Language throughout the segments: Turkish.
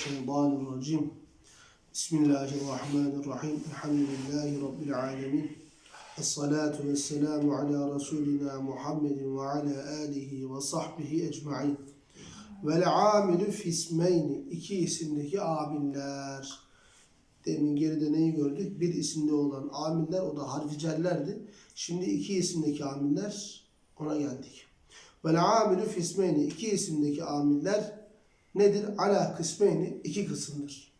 Mineşşeytanirracim. Bismillahirrahmanirrahim. Elhamdülillahi Rabbil alemin. Esselatu vesselamu ala Resulina Muhammedin ve ala alihi ve sahbihi ecma'in. Vel amilü fismeyni. iki isimdeki amiller. Demin geride neyi gördük? Bir isimde olan amiller o da harficellerdi. Şimdi iki isimdeki amiller ona geldik. Vel amilü fismeyni. iki isimdeki amiller nedir? Ala kısmeyni iki kısımdır.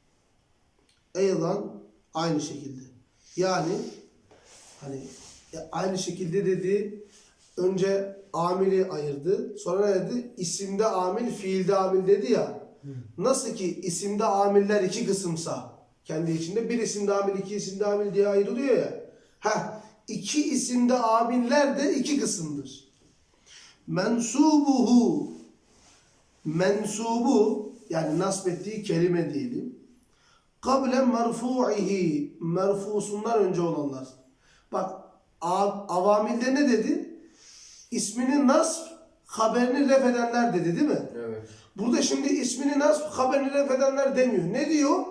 Eylan aynı şekilde. Yani hani ya aynı şekilde dedi önce amili ayırdı. Sonra ne dedi? İsimde amil, fiilde amil dedi ya. Nasıl ki isimde amiller iki kısımsa kendi içinde bir isimde amil, iki isimde amil diye ayrılıyor ya. Ha, iki isimde amiller de iki kısımdır. Mensubuhu mensubu yani nasbettiği kelime diyelim. Kable merfu'ihi merfusundan önce olanlar. Bak av- avamilde ne dedi? İsmini nasb haberini ref edenler dedi değil mi? Evet. Burada şimdi ismini nasb haberini ref edenler demiyor. Ne diyor?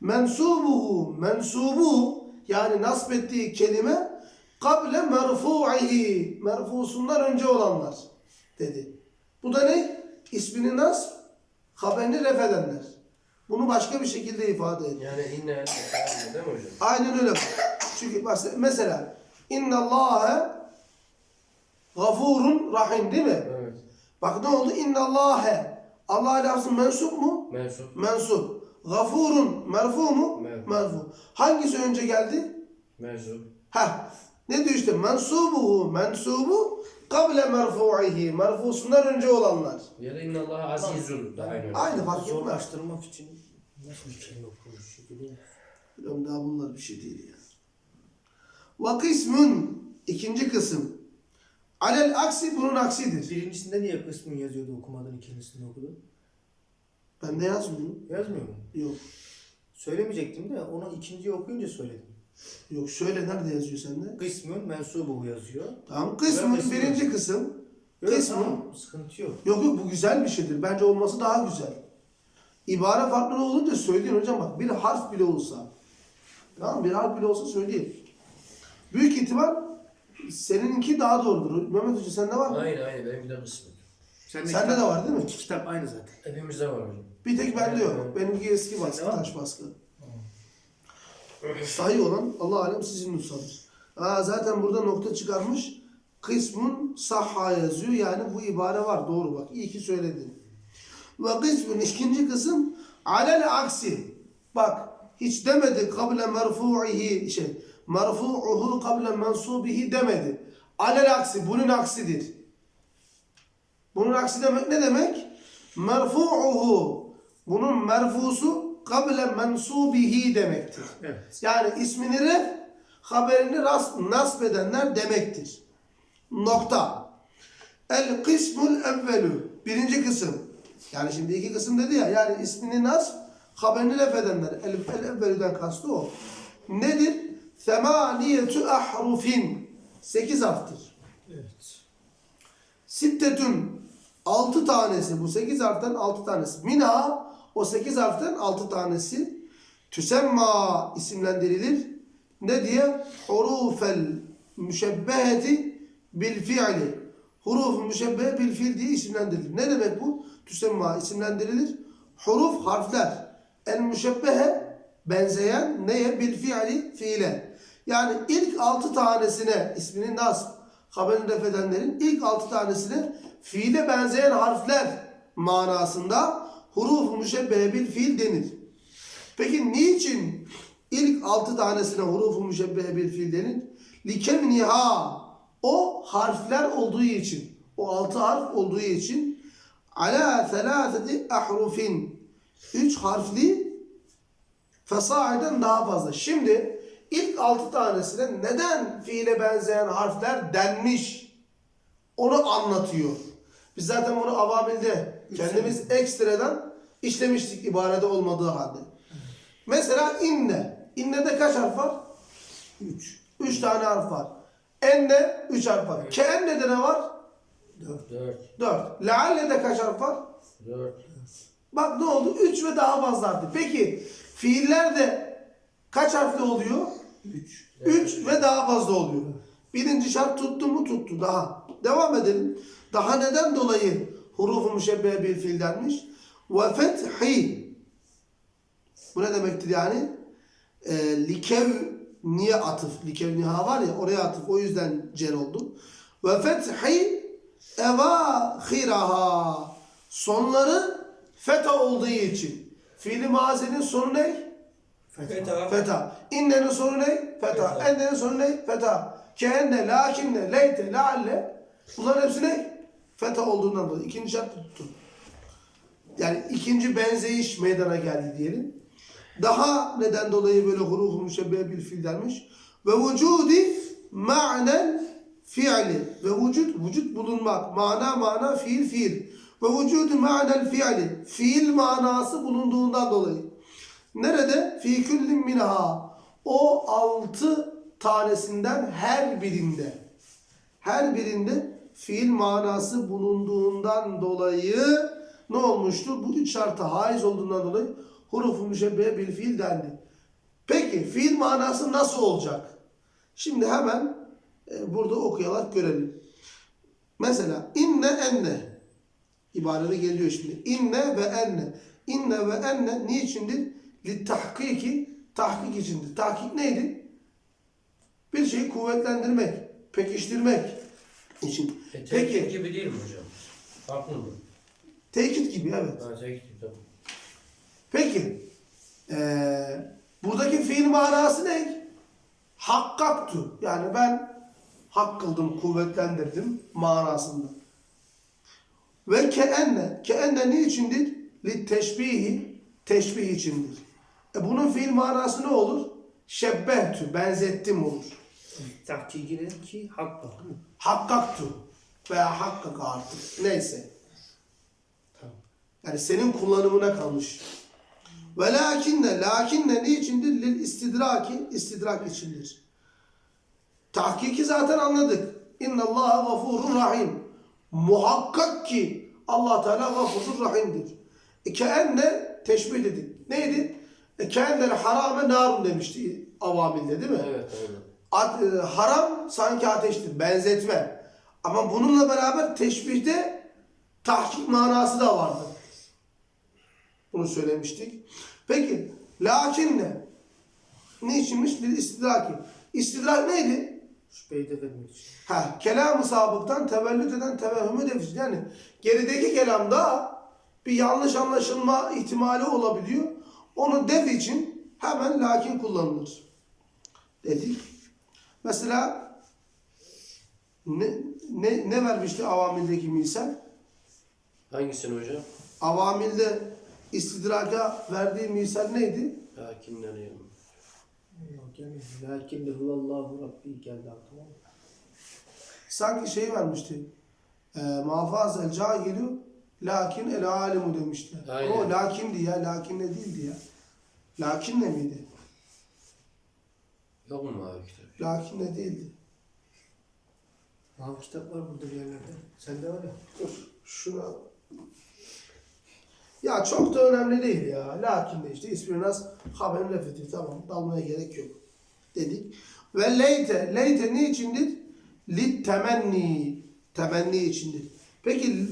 Mensubuhu mensubu yani nasb ettiği kelime kable merfu'ihi merfusundan önce olanlar dedi. Bu da ne? İsmini nasb haberini ref edenler. Bunu başka bir şekilde ifade ediyor. Yani inne değil mi hocam? Aynen öyle. Çünkü bak mesela inna Allahe gafurun rahim değil mi? Evet. Bak ne oldu? İnna Allahe Allah lafzı mensup mu? Mensup. Mensup. Gafurun merfu mu? Merfu. Merfu. Hangisi önce geldi? Mensup. Ha. Ne diyor işte? Mensubuhu mensubu kable merfu'ihi. Merfusundan önce olanlar. Ya da innallaha azizun da aynı. Aynı fark. Zorlaştırmak için nasıl bir kelime şekilde? Biliyorum daha bunlar bir şey değil ya. Ve kısmın ikinci kısım. Alel aksi bunun aksidir. Birincisinde niye kısmın yazıyordu okumadın ikincisinde okudun? Bende yazmıyor. Yazmıyor mu? Yok. Söylemeyecektim de onu ikinciyi okuyunca söyledim. Yok şöyle nerede yazıyor sende? Kısmın mensubu yazıyor. Tamam kısmın kısmı. birinci kısım. Yok, Kısmın. tamam, sıkıntı yok. Yok yok bu güzel bir şeydir. Bence olması daha güzel. İbare farklı olunca söyleyin hocam bak bir harf bile olsa. Tamam bir harf bile olsa söyleyin. Büyük ihtimal seninki daha doğrudur. Mehmet Hoca sende var mı? Aynı aynı benim de kısmı. Sende, Sende de var değil mi? İki kitap aynı zaten. Hepimizde var hocam. Bir tek bende yok. Benimki eski baskı, taş baskı. Sahih olan Allah alem sizin nüshanız. Aa, zaten burada nokta çıkarmış. Kısmın sahha yazıyor. Yani bu ibare var. Doğru bak. İyi ki söyledin. Ve kısmın ikinci kısım alel aksi. Bak hiç demedi kable merfu'ihi şey merfu'uhu kable mensubihi demedi. Alel aksi bunun aksidir. Bunun aksi demek ne demek? Merfu'uhu. Bunun merfusu kable mensubihi demektir. Evet. Yani ismini ref, haberini ras, nasb edenler demektir. Nokta. El kısmul evvelü. Birinci kısım. Yani şimdi iki kısım dedi ya. Yani ismini nasb, haberini ref edenler. El, el evvelüden kastı o. Nedir? Semaniyetü ahrufin. Sekiz harftir. Evet. Sittetün altı tanesi bu sekiz harften altı tanesi. Minha o sekiz harften altı tanesi tüsemma isimlendirilir. Ne diye? Hurufel müşebbeheti bil fiili. Huruf müşebbehe bil fiil diye isimlendirilir. Ne demek bu? Tüsemma isimlendirilir. Huruf harfler. El müşebbehe benzeyen neye? Bil fiili fiile. Yani ilk altı tanesine ismini nasb haberini ref edenlerin ilk altı tanesine fiile benzeyen harfler manasında huruf müşebbehe bil fiil denir. Peki niçin ilk altı tanesine huruf müşebbehe bil fiil denir? Likemniha o harfler olduğu için o altı harf olduğu için ala selâseti ahrufin üç harfli Fesaiden daha fazla. Şimdi ilk altı tanesine neden fiile benzeyen harfler denmiş? Onu anlatıyor. Biz zaten bunu avamilde kendimiz ekstradan işlemiştik ibarede olmadığı halde. Mesela inne. İnne'de kaç harf var? Üç. Üç tane harf var. Enne üç harf var. Keenne'de ne var? Dört. Dört. Dört. Lealle'de kaç harf var? Dört. Bak ne oldu? 3 ve daha fazla arttı. Peki fiiller de kaç harfli oluyor? 3. 3 ve daha fazla oluyor. Birinci şart tuttu mu? Tuttu. Daha. Devam edelim. Daha neden dolayı hurufu müşebbehe bir fiil denmiş? Ve fethi. Bu ne demektir yani? E, likev niye atıf? Likev niha var ya oraya atıf. O yüzden cer oldu. Ve fethi evâhiraha. Sonları feta olduğu için. Fiili mazinin sonu ne? Fetha. Feta. İnnenin sonu ne? Feta. Feta. Ennenin sonu ne? Feta. Keenne, lakinne, leyte, laalle. Bunların hepsi ne? Feta olduğundan dolayı. İkinci şart tuttu. Yani ikinci benzeyiş meydana geldi diyelim. Daha neden dolayı böyle hurufu müşebbehe bir fiil denmiş? Ve vücudi ma'nen fiili. Ve vücut, vücut bulunmak. Mana, mana, fiil, fiil. Ve vücudu ma'nel fiili. Fiil manası bulunduğundan dolayı. Nerede? Fi küllin minha. O altı tanesinden her birinde. Her birinde fiil manası bulunduğundan dolayı ne olmuştur? Bu üç şarta haiz olduğundan dolayı hurufu müşebbehe bil fiil dendi. Peki fiil manası nasıl olacak? Şimdi hemen e, burada okuyarak görelim. Mesela inne enne ibarede geliyor şimdi. İnne ve enne. İnne ve enne niçindir? Li tahkiki tahkik içindir. Tahkik neydi? Bir şeyi kuvvetlendirmek, pekiştirmek için. E, Peki Peki. gibi değil mi hocam? Farklı mı? tekit gibi evet. Ha, tekit gibi tamam. Peki eee, buradaki fiil manası ne? Hakkaktu. Yani ben hak kıldım, kuvvetlendirdim manasında. Ve keenne. Keenne ne içindir? Li teşbihi. Teşbih içindir. E bunun fiil manası ne olur? Şebbehtu. Benzettim olur. Tahkikine ki hakka. Hakkaktu. Veya hakkaka artık. Neyse. Tamam. Yani senin kullanımına kalmış. Ve lakinne, lakinne ne içindir? Lil istidraki, istidrak içindir. Tahkiki zaten anladık. İnna Allaha gafurur rahim. Muhakkak ki Allah Teala gafurur rahimdir. E keenne teşbih dedik. Neydi? E keennel harame narun demişti avamilde değil mi? Evet aynen. At- e, haram sanki ateştir. Benzetme. Ama bununla beraber teşbihte tahkik manası da vardı. Bunu söylemiştik. Peki lakin ne? Niçinmiş? Lil istidraki. İstidrak neydi? Şüpheyi de için. Ha, kelam-ı sabıktan tevellüt eden tevehhümü defis. Yani gerideki kelamda bir yanlış anlaşılma ihtimali olabiliyor. Onu def için hemen lakin kullanılır. Dedik. Mesela ne, ne, ne vermişti avamildeki misal? Hangisini hocam? Avamilde istidraka verdiği misal neydi? Yok gelmedi. Lakin de huvallahu rabbi geldi aklıma. Sanki şey vermişti. E, Mafaz el cahilu lakin el alimu demişti. Aynen. O lakindi ya. Lakin ne değildi ya. Lakin ne miydi? Yok mu kitap? Lakin ne değildi. Mavi kitap var burada bir yerlerde. Sende var ya. Dur şuna. Ya çok da önemli değil ya. Lakin de işte ismi nas haberin refeti. Tamam dalmaya gerek yok. Dedik. Ve leyte. Leyte ne içindir? Lit temenni. Temenni içindir. Peki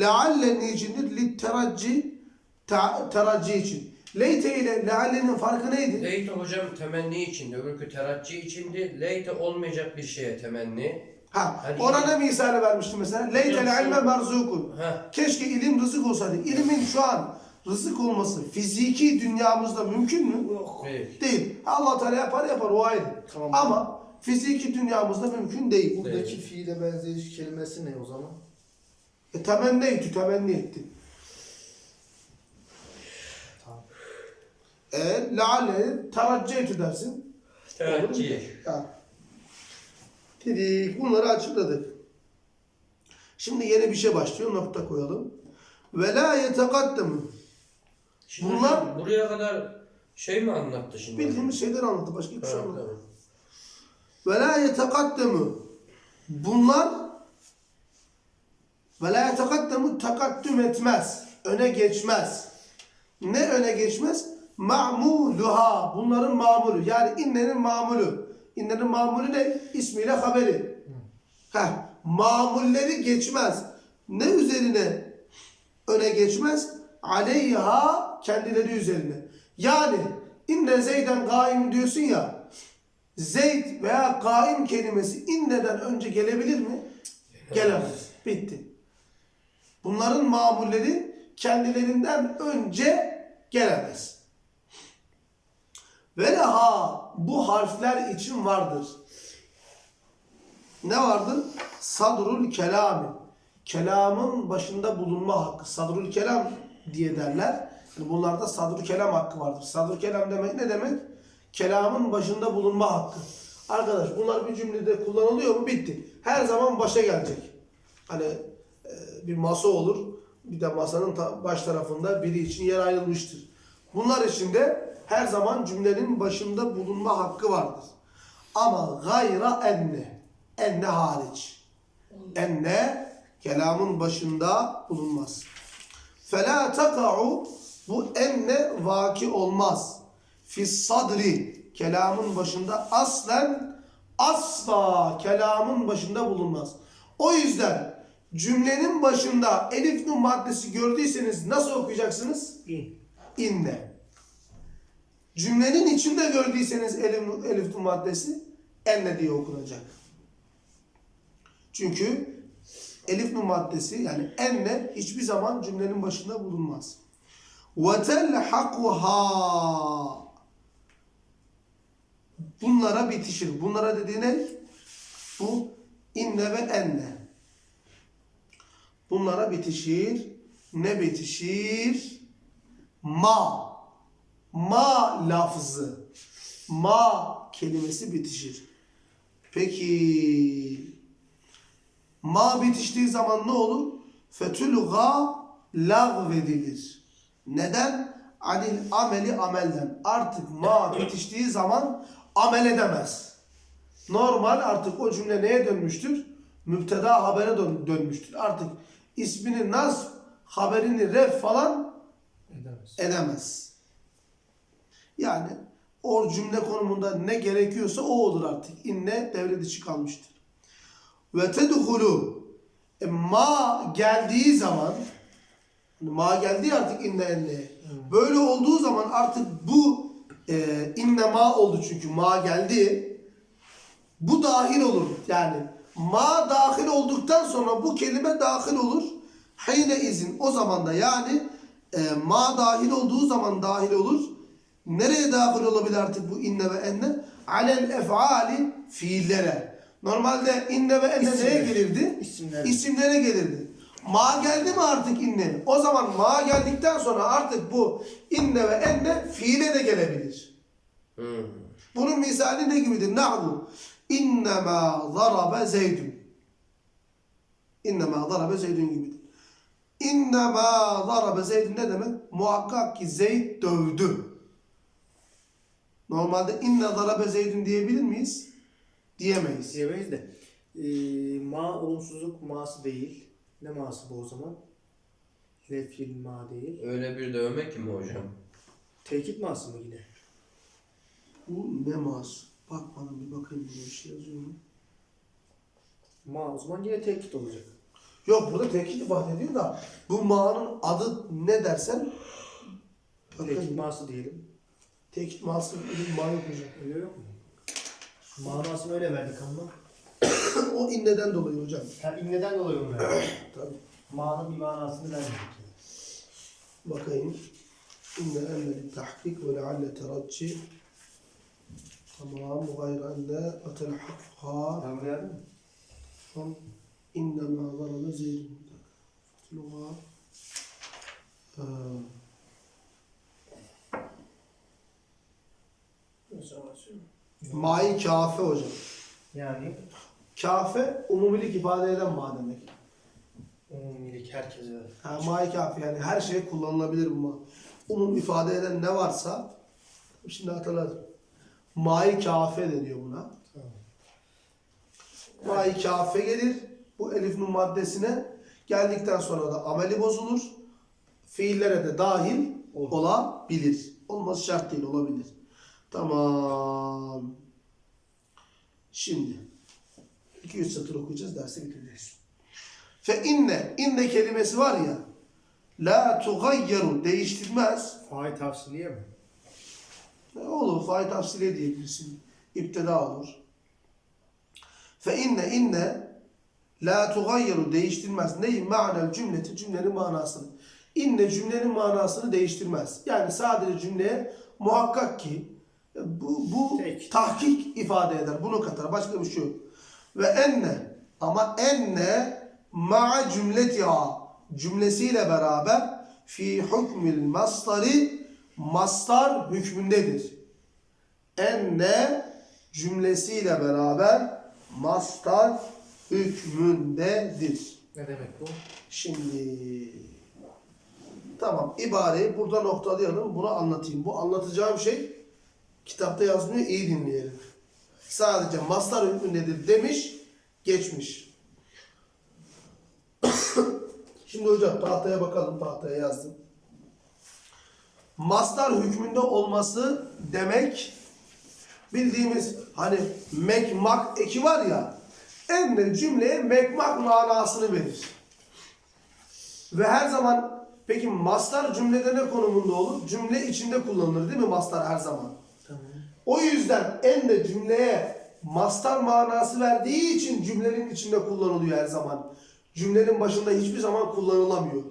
lealle ne içindir? Lit teracci. Ta, teracci için. Leyte ile leallenin farkı neydi? Leyte hocam temenni içinde, öbürkü terakki içindi. Leyte olmayacak bir şeye temenni. Ha, Hani ona ne misali vermişti mesela? Leyte ilme merzukun. Ha. Keşke ilim rızık olsaydı. İlimin şu an rızık olması fiziki dünyamızda mümkün mü? Yok. Değil. Değil. Allah Teala yapar yapar o ayrı. Tamam. Ama fiziki dünyamızda mümkün değil. Buradaki fiile benzeyiş kelimesi ne o zaman? E, temenni etti, temenni etti. Tamam. E, leale teracceytü dersin. Terakki. Ya. Dedik, bunları açıkladık. Şimdi yeni bir şey başlıyor, nokta koyalım. Ve la yetekaddemu. Şimdi Bunlar- buraya kadar şey mi anlattı şimdi? Bildiğimiz şeyler anlattı, başka bir Ha, şey anlattı. tamam. Ve la yetekaddemu. Bunlar ve la yetekaddemu takaddüm etmez. öne geçmez. Ne öne geçmez? Ma'muluha. Bunların mamulü. Yani innenin mamulü. İnnenin mamulü ne? İsmiyle haberi. Heh. Mamulleri geçmez. Ne üzerine öne geçmez? Aleyha kendileri üzerine. Yani inne zeyden gaim diyorsun ya. Zeyd veya gaim kelimesi inneden önce gelebilir mi? Gelemez. Bitti. Bunların mamulleri kendilerinden önce gelemez. Ve leha bu harfler için vardır. Ne vardır? Sadrul kelami. Kelamın başında bulunma hakkı. Sadrul kelam diye derler. Yani bunlarda sadrul kelam hakkı vardır. Sadrul kelam demek ne demek? Kelamın başında bulunma hakkı. Arkadaş bunlar bir cümlede kullanılıyor mu? Bitti. Her zaman başa gelecek. Hani e, bir masa olur. Bir de masanın baş tarafında biri için yer ayrılmıştır. Bunlar için de her zaman cümlenin başında bulunma hakkı vardır. Ama gayra enne. Enne hariç. Enne kelamın başında bulunmaz. Fela taka'u bu enne vaki olmaz. Fis sadri kelamın başında aslen asla kelamın başında bulunmaz. O yüzden cümlenin başında elif nun maddesi gördüyseniz nasıl okuyacaksınız? İn. İnne. Cümlenin içinde gördüyseniz elif, elif nun maddesi enne diye okunacak. Çünkü elif nun maddesi yani enne hiçbir zaman cümlenin başında bulunmaz. وَتَلْحَقُهَا Bunlara bitişir. Bunlara dediği ne? Bu inne ve enne. Bunlara bitişir. Ne bitişir? Ma. Ma lafzı. Ma kelimesi bitişir. Peki ma bitiştiği zaman ne olur? Fetülga lagvedilir. Neden? Anil ameli amelden. Artık ma bitiştiği zaman amel edemez. Normal artık o cümle neye dönmüştür? Müpteda habere dön- dönmüştür. Artık ismini nasb, haberini ref falan Edemez. edemez. Yani o cümle konumunda ne gerekiyorsa o olur artık. İnne devre dışı kalmıştır. Ve tedhulu e, ma geldiği zaman hani ma geldi artık inne enne. Böyle olduğu zaman artık bu e, inne ma oldu çünkü ma geldi. Bu dahil olur. Yani ma dahil olduktan sonra bu kelime dahil olur. Heyne izin o zaman da yani e, ma dahil olduğu zaman dahil olur. Nereye dahil olabilir artık bu inne ve enne? Alel efali fiillere. Normalde inne ve enne neye İsimler. gelirdi? İsimler. İsimlere gelirdi. Ma geldi mi artık inne? O zaman ma geldikten sonra artık bu inne ve enne fiile de gelebilir. Hmm. Bunun misali ne gibidir? Na'bu. İnnemâ zarabe zeydun. İnnemâ zarabe zeydun gibidir. İnnemâ zarabe zeydun ne demek? Muhakkak ki Zeyd dövdü. Normalde inne zarabe zeydun diyebilir miyiz? Diyemeyiz. Diyemeyiz de. Ee, ma olumsuzluk ma'sı değil. Ne ma'sı bu o zaman? Lefil ma değil. Öyle bir dövme ki mi hocam? Tekit ma'sı mı yine? Bu ne mas? Bakmadım bir bakayım bir şey yazıyor mu? Ma o zaman yine tekit olacak. Yok burada tekit ifade ediyor da bu ma'nın adı ne dersen Tekit ma'sı diyelim. Tekit ma'sı bir ma yok hocam. Öyle yok mu? Manasını öyle verdik ama. o inneden dolayı hocam. Ha, neden dolayı onu verdik? Tabii. Ma'nın bir manasını vermedik. Bakayım. İnne emme tahkik ve lealle teratçi. Tamam. Gayr enne atelhakha. Tamam geldin mi? Son innema zarabe zeydun. Fatluha. Ee, Mai kafe hocam. Yani Kafe umumilik ifade eden ma demek. umumilik herkese. Ha, mai kafi yani her şeye kullanılabilir bu ma. Umum ifade eden ne varsa şimdi hatırladım. Mai kafe deniyor buna. Tamam. Mai kafe gelir. Bu elif nun maddesine geldikten sonra da ameli bozulur. fiillere de dahil olabilir. Olması şart değil, olabilir. Tamam. Şimdi 200 satır okuyacağız, dersi bitireceğiz. Fe inne, inne kelimesi var ya, la tugayyaru, değiştirmez. Fail tavsiliye mi? Ne olur, fail tafsile diyebilirsin. İptida olur. Fe inne, inne, la tugayyaru, değiştirmez. Neyi? Ma'nel cümleti, cümlenin manasını. İnne cümlenin manasını değiştirmez. Yani sadece cümleye muhakkak ki bu, bu Tek. tahkik ifade eder. Bunu katar. Başka bir şey yok. Ve enne ama enne ma'a cümletiha cümlesiyle beraber fi hükmül mastarı mastar hükmündedir. Enne cümlesiyle beraber mastar hükmündedir. Ne demek bu? Şimdi tamam ibareyi burada noktalayalım. Bunu anlatayım. Bu anlatacağım şey kitapta yazmıyor. iyi dinleyelim. Sadece mastar hükmündedir demiş, geçmiş. Şimdi hocam tahtaya bakalım. Tahtaya yazdım. Mastar hükmünde olması demek bildiğimiz hani mekmak eki var ya emre cümleye mekmak manasını verir. Ve her zaman peki mastar cümlede ne konumunda olur? Cümle içinde kullanılır değil mi mastar her zaman? O yüzden en de cümleye mastar manası verdiği için cümlenin içinde kullanılıyor her zaman. Cümlenin başında hiçbir zaman kullanılamıyor.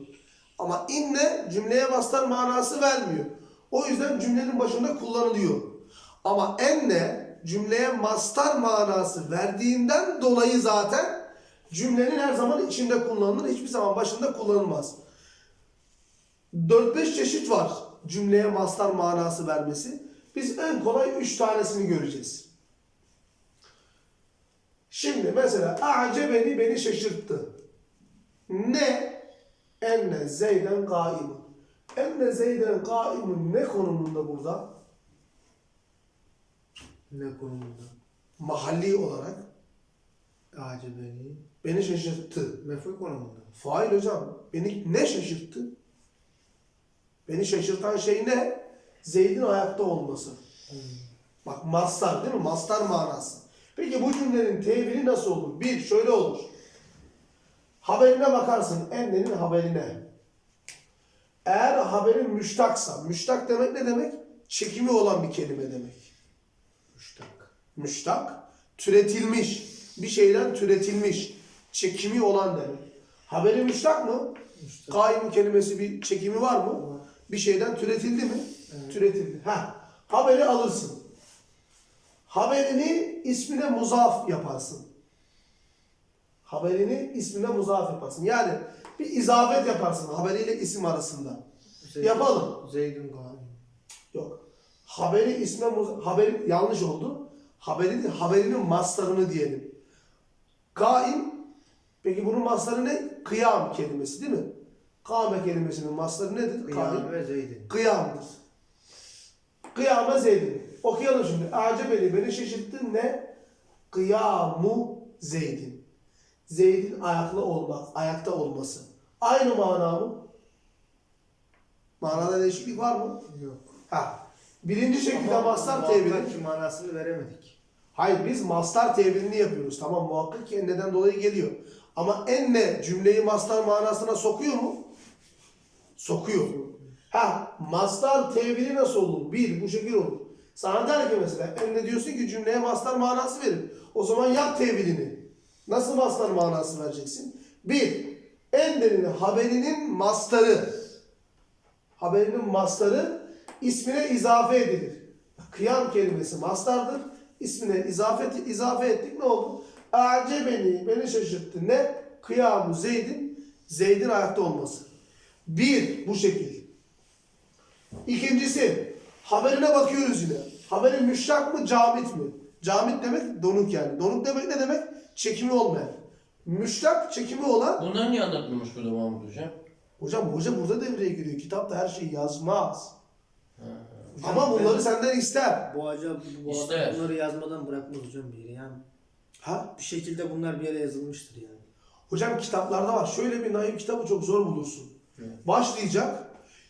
Ama inne cümleye mastar manası vermiyor. O yüzden cümlenin başında kullanılıyor. Ama enne cümleye mastar manası verdiğinden dolayı zaten cümlenin her zaman içinde kullanılır. Hiçbir zaman başında kullanılmaz. 4-5 çeşit var cümleye mastar manası vermesi. Biz en kolay 3 tanesini göreceğiz. Şimdi mesela a'cebeni beni şaşırttı. Ne? Enne zeyden kaimun. Enne zeyden kaimun ne konumunda burada? Ne konumunda? Mahalli olarak Ağacı beni. beni şaşırttı. Meful konumunda. Fail hocam beni ne şaşırttı? Beni şaşırtan şey ne? Zeyd'in ayakta olması. Bak mastar değil mi? Mastar manası. Peki bu cümlenin tevili nasıl olur? Bir, şöyle olur. Haberine bakarsın. Ennenin haberine. Eğer haberin müştaksa, müştak demek ne demek? Çekimi olan bir kelime demek. Müştak. Müştak, türetilmiş. Bir şeyden türetilmiş. Çekimi olan demek. Haberi müştak mı? Müştak. Kaim kelimesi bir çekimi var mı? Var. Bir şeyden türetildi mi? Evet. Türetildi. Ha. Haberi alırsın. Haberini ismine muzaf yaparsın. Haberini ismine muzaf yaparsın. Yani bir izafet yaparsın haberiyle isim arasında. Zeyd- Yapalım. Zeyd'in gani. Yok. Haberi isme haberi yanlış oldu. Haberi değil, haberinin mastarını diyelim. Kaim peki bunun mastarı ne? Kıyam kelimesi değil mi? Kâme kelimesinin mastarı nedir? Kaim. Kıyam ve Zeyd'in. Kıyamdır. Kıyame Zeydin. Okuyalım şimdi. Acebeli beni şaşırttı ne? Kıyamu Zeydin. Zeydin ayaklı olmak, ayakta olması. Aynı mana mı? Manada değişiklik var mı? Yok. Ha. Birinci şekilde Ama mastar ki manasını veremedik. Hayır biz mastar tevilini yapıyoruz. Tamam muhakkak ki neden dolayı geliyor. Ama enne cümleyi mastar manasına sokuyor mu? Sokuyor. Ha mastar tevili nasıl olur? Bir bu şekil olur. Sana der ki mesela enne diyorsun ki cümleye mastar manası verin. O zaman yap tevilini. Nasıl mastar manası vereceksin? Bir, ennenin haberinin mastarı. Haberinin mastarı ismine izafe edilir. Kıyam kelimesi mastardır. İsmine izafe, izafe ettik ne oldu? Acebeni, beni şaşırttı. Ne? Kıyamu Zeyd'in, Zeyd'in ayakta olması. Bir, bu şekil. İkincisi, haberine bakıyoruz yine. Haberin müştak mı, camit mi? Camit demek donuk yani. Donuk demek ne demek? Çekimi olmayan. Müştak, çekimi olan. Bunları niye anlatmamış burada Mahmut Hocam? Hocam hoca burada devreye giriyor. Kitapta her şeyi yazmaz. Hocam Ama bunları ben- senden ister. Bu acaba bu İster. adam bunları yazmadan bırakmaz hocam bir yere yani. Ha? Bir şekilde bunlar bir yere yazılmıştır yani. Hocam kitaplarda var. Şöyle bir naif kitabı çok zor bulursun. Evet. Başlayacak.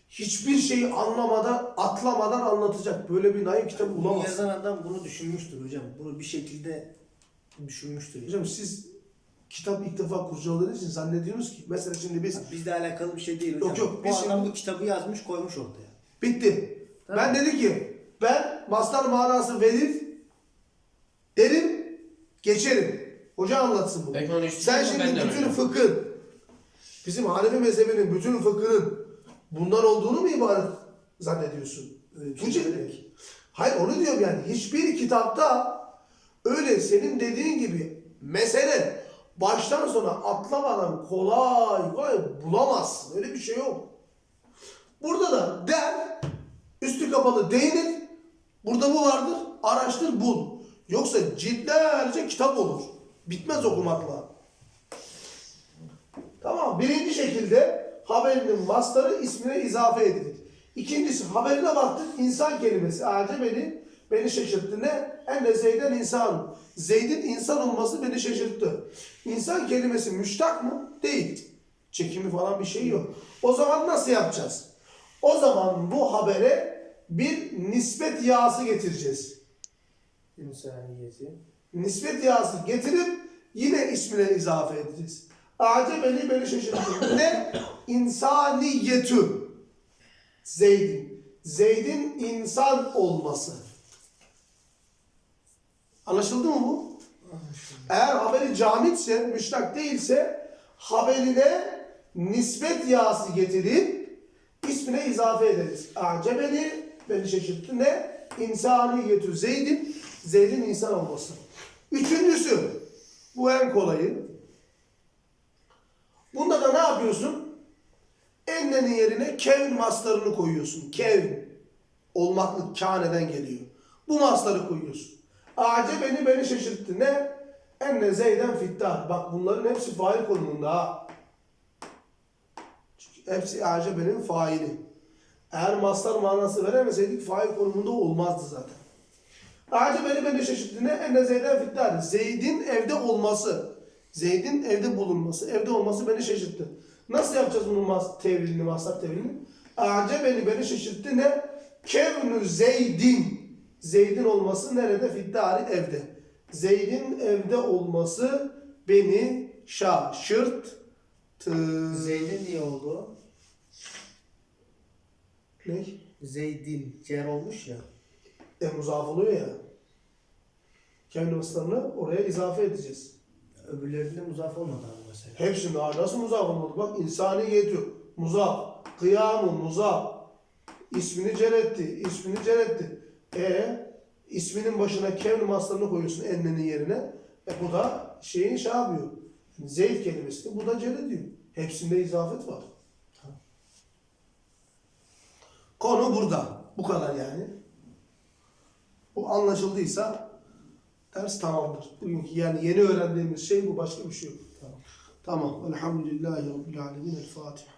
Hiçbir şeyi anlamadan, atlamadan anlatacak. Böyle bir naim kitabı Bunu bulamazsın. yazan adam bunu düşünmüştür hocam. Bunu bir şekilde düşünmüştür. Hocam siz kitap ilk defa kurcaladığınız için zannediyorsunuz ki mesela şimdi biz Bizle alakalı bir şey değil hocam. Yok, yok, Bu biz adam şimdi- bu kitabı yazmış koymuş ortaya. bitti. Tamam. Ben dedim ki ben mastar manası verir derim geçerim. Hoca anlatsın bunu. Sen şimdi bütün fıkhın bizim Hanefi mezhebinin bütün fıkhının bundan olduğunu mu ibaret zannediyorsun? Bu şey- demek. Hayır onu diyorum yani hiçbir kitapta öyle senin dediğin gibi mesele baştan sona atlamadan kolay kolay bulamazsın. Öyle bir şey yok. Burada da der, üstü kapalı değinir, burada bu vardır, araştır bul. Yoksa ciltlerce kitap olur. Bitmez okumakla. Tamam. Birinci şekilde haberinin mastarı ismine izafe edilir. İkincisi haberine baktık insan kelimesi. Acemeli beni şaşırttı. Ne? Enne Zeyden insan. Zeyd'in insan olması beni şaşırttı. İnsan kelimesi müştak mı? Değil. Çekimi falan bir şey yok. O zaman nasıl yapacağız? O zaman bu habere bir nispet yağısı getireceğiz. İnsaniyeti. Nispet yağısı getirip yine ismine izafe edeceğiz. Acemeli beni şaşırttı. Ne? İnsaniyetü. Zeydin. Zeydin insan olması. Anlaşıldı mı bu? Eğer haberi camitse, müştak değilse haberine nispet yağısı getirip ismine izafe ederiz. Acemeli beni şaşırttı. Ne? İnsaniyetü Zeydin. Zeydin insan olması. Üçüncüsü. Bu en kolayı. Bunda da ne yapıyorsun? Ennenin yerine kevn maslarını koyuyorsun. Kevn. Olmaklık kâneden geliyor. Bu masları koyuyorsun. Ağaca beni beni şaşırttı. Ne? Enne zeyden fittar. Bak bunların hepsi fail konumunda. Çünkü hepsi ağaca benim faili. Eğer maslar manası veremeseydik fail konumunda olmazdı zaten. Ağaca beni beni şaşırttı. Ne? Enne zeyden fittar. Zeyd'in evde olması. Zeyd'in evde bulunması, evde olması beni şaşırttı. Nasıl yapacağız bunun mas tevrilini, masraf tevrilini? Ağaca beni beni şaşırttı ne? Kevnü Zeyd'in. Zeyd'in olması nerede? Fiddari evde. Zeyd'in evde olması beni şaşırttı. Zeydin diye oldu. Ne? Zeydin. Cer olmuş ya. E muzaf oluyor ya. Kevn maslarını oraya izafe edeceğiz. Öbürlerinde muzaf olmadı abi mesela. Hepsinde Aa, nasıl muzaf olmadı? Bak insani yetiyor. Muzaf. Kıyamun muzaf. İsmini ceretti. ismini ceretti. E isminin başına kevn maslarını koyuyorsun ennenin yerine. E bu da şeyin şey yapıyor. Zeyd kelimesini bu da cere diyor. Hepsinde izafet var. Konu burada. Bu kadar yani. Bu anlaşıldıysa ders tamamdır. Bugünkü yani yeni öğrendiğimiz şey bu başka bir şey yok. Tamam. Tamam. Elhamdülillahi Rabbil Alemin. El Fatiha.